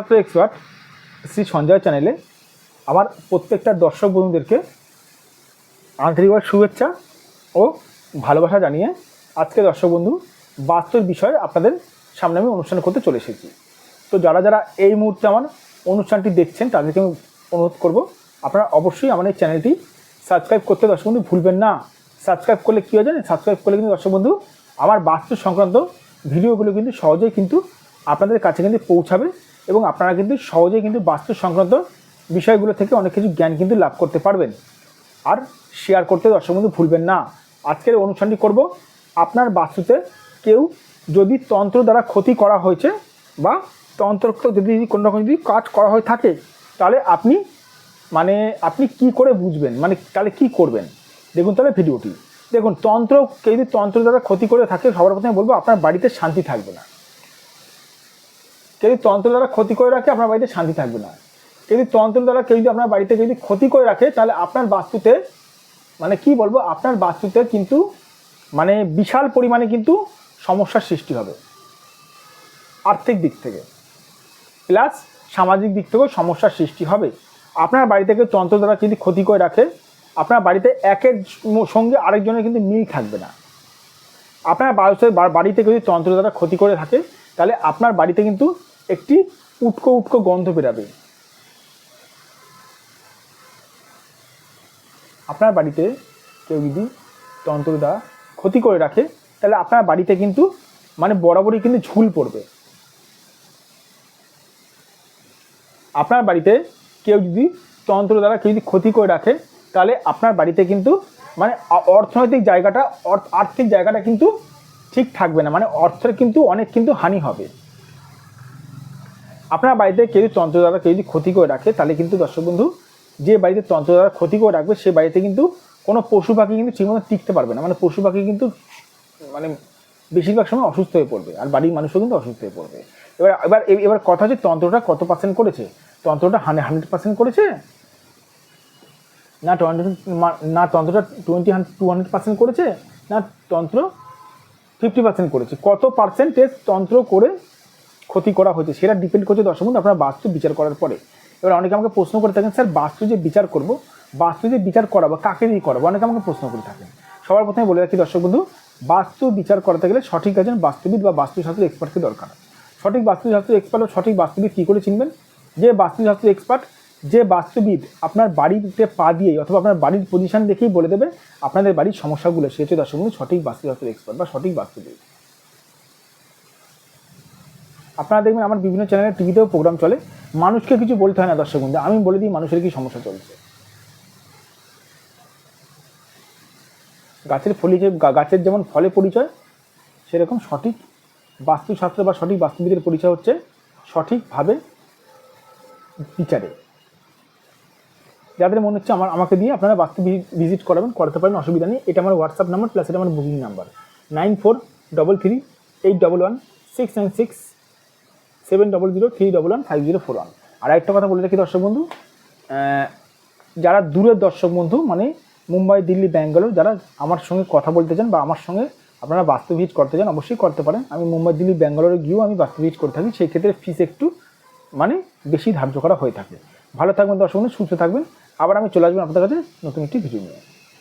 ছাত্র এক্সপার্ট শ্রী সঞ্জয় চ্যানেলে আমার প্রত্যেকটা দর্শক বন্ধুদেরকে আন্তরিকভাবে শুভেচ্ছা ও ভালোবাসা জানিয়ে আজকে দর্শক বন্ধু বাস্তব বিষয়ে আপনাদের সামনে আমি অনুষ্ঠান করতে চলে এসেছি। তো যারা যারা এই মুহূর্তে আমার অনুষ্ঠানটি দেখছেন, তাদেরকে আমি অনুরোধ করব, আপনারা অবশ্যই আমার এই চ্যানেলটি সাবস্ক্রাইব করতে দর্শক বন্ধু ভুলবেন না। সাবস্ক্রাইব করলে কী হয় জানেন? সাবস্ক্রাইব করলে কিন্তু দর্শক বন্ধু আমার বাস্তু সংক্রান্ত ভিডিওগুলো কিন্তু সহজেই কিন্তু আপনাদের কাছে কিন্তু পৌঁছাবে। এবং আপনারা কিন্তু সহজেই কিন্তু বাস্তু সংক্রান্ত বিষয়গুলো থেকে অনেক কিছু জ্ঞান কিন্তু লাভ করতে পারবেন। আর শেয়ার করতে দর্শক বন্ধু ভুলবেন না। আজকের অনুষ্ঠানটি করব আপনার বাস্তুতে কেউ যদি তন্ত্র দ্বারা ক্ষতি করা হয়েছে বা তন্ত্রোক্ত যদি কোনো রকম যদি কাজ করা হয়ে থাকে, তাহলে আপনি মানে আপনি কি করে বুঝবেন? মানে তাহলে কি করবেন? দেখুন তাহলে ভিডিওটি। দেখুন, তন্ত্র, কেউ যদি তন্ত্র দ্বারা ক্ষতি করে থাকে, সবার প্রথমে বলব আপনার বাড়িতে শান্তি থাকবে না। যদি তন্ত্র দ্বারা ক্ষতি করে রাখে, আপনার বাড়িতে শান্তি থাকবে না। কেউ যদি তন্ত্র দ্বারা কেউ যদি আপনার বাড়িতে যদি ক্ষতি করে রাখে, তাহলে আপনার বাস্তুতে মানে কি বলব, আপনার বাস্তুতে কিন্তু মানে বিশাল পরিমাণে কিন্তু সমস্যার সৃষ্টি হবে। আর্থিক দিক থেকে। প্লাস সামাজিক দিক থেকেও সমস্যার সৃষ্টি হবে। আপনার বাড়ি থেকে তন্ত্র দ্বারা যদি ক্ষতি করে রাখে, আপনার বাড়িতে একের সঙ্গে আরেকজনের কিন্তু মিল থাকবে না। আপনার বাড়িতে বাড়িতে যদি তন্ত্র দ্বারা ক্ষতি করে থাকে, তাহলে আপনার বাড়িতে কিন্তু একটি উটকো উটকো গন্ধ বেরাবে। আপনার বাড়িতে কেউ যদি তন্ত্র দ্বারা ক্ষতি করে রাখে, তাহলে আপনার বাড়িতে কিন্তু মানে বরাবরই কিন্তু ঝুল পড়বে। আপনার বাড়িতে কেউ যদি তন্ত্র দ্বারা কেউ যদি ক্ষতি করে রাখে, তাহলে আপনার বাড়িতে কিন্তু মানে অর্থনৈতিক জায়গাটা আর্থিক জায়গাটা কিন্তু ঠিক থাকবে না। মানে অর্থের কিন্তু অনেক কিন্তু হানি হবে। আপনার বাড়িতে কেউ তন্ত্র দ্বারা কেউ যদি ক্ষতি করে রাখে, তাহলে কিন্তু দর্শক বন্ধু, যে বাড়িতে তন্ত্র দ্বারা ক্ষতি করে রাখবে, সে বাড়িতে কিন্তু কোনো পশু পাখি কিন্তু ঠিকমতো টিকতে পারবে না। মানে পশু পাখি কিন্তু মানে বেশিরভাগ সময় অসুস্থ হয়ে পড়বে আর বাড়ির মানুষও কিন্তু অসুস্থ হয়ে পড়বে। এবার এবার এবার কথা হচ্ছে তন্ত্রটা কত পার্সেন্ট করেছে? তন্ত্রটা হান্ড্রেড পার্সেন্ট করেছে? না টোয়েন্টি না তন্ত্রটা twenty hundred two hundred percent করেছে? না তন্ত্র ফিফটি পার্সেন্ট করেছে। কত পার্সেন্টেজ তন্ত্র করে ক্ষতি করা হয়েছে, সেটা ডিপেন্ড করছে দর্শক বন্ধু, আপনারা বাস্তু বিচার করার পরে। এবার অনেকে আমাকে প্রশ্ন করে থাকেন, স্যার, বাস্তু যে বিচার করব, বাস্তু যে বিচার করাবো, কাকে দিয়ে করাবো? অনেকে আমাকে প্রশ্ন করে থাকেন। সবার প্রথমে বলে রাখি দর্শক বন্ধু, বাস্তু বিচার করাতে গেলে সঠিক একজন বাস্তুবিদ বা বাস্তুশাস্ত্র এক্সপার্টকে দরকার। সঠিক বাস্তুশাস্ত্র এক্সপার্ট ও সঠিক বাস্তুবিদ কী করে চিনবেন? যে বাস্তুশাস্ত্র এক্সপার্ট যে বাস্তুবিদ আপনার বাড়িতে পা দিয়েই অথবা আপনার বাড়ির পজিশন দেখেই বলে দেবে আপনাদের বাড়ির সমস্যাগুলো। সে হচ্ছে দর্শক সঠিক বাস্তুশাস্ত্র এক্সপার্ট বা সঠিক বাস্তুবিদ। আপনারা দেখবেন আমার বিভিন্ন চ্যানেলে টিভিতেও প্রোগ্রাম চলে। মানুষকে কিছু বলতে হয় না দর্শক বন্ধু, আমি বলে দিই মানুষের কি সমস্যা চলছে। গাছের ফলি যে গাছের যেমন ফলে পরিচয়, সেরকম সঠিক বাস্তুশাস্ত্র বা সঠিক বাস্তুবিদের পরিচয় হচ্ছে সঠিকভাবে বিচারে। যাদের মনে হচ্ছে আমার, আমাকে দিয়ে আপনারা বাস্তু ভিজিট করাবেন, করাতে পারেন, অসুবিধা নেই। এটা আমার হোয়াটসঅ্যাপ নাম্বার প্লাস এটা আমার booking number nine four double three eight double one six nine six seven double zero three double one five zero four one আর একটা কথা বলে রাখি দর্শক বন্ধু যারা দূরের দর্শক বন্ধু মানে মুম্বাই, দিল্লি, ব্যাঙ্গালোর, যারা আমার সঙ্গে কথা বলতে চান বা আমার সঙ্গে আপনারা বাস্তু ভিজিট করতে চান, অবশ্যই করতে পারেন। আমি মুম্বাই, দিল্লি, ব্যাঙ্গালোরে গিয়েও আমি বাস্তু ভিজিট করে থাকি, সেই ক্ষেত্রে ফিস একটু মানে বেশি ধার্য করা হয়ে থাকে। ভালো থাকবেন দর্শক বন্ধু, সুস্থ থাকবেন। আবার আমি চলে আসবেন আপনাদের কাছে নতুন একটি ভিডিও নিয়ে।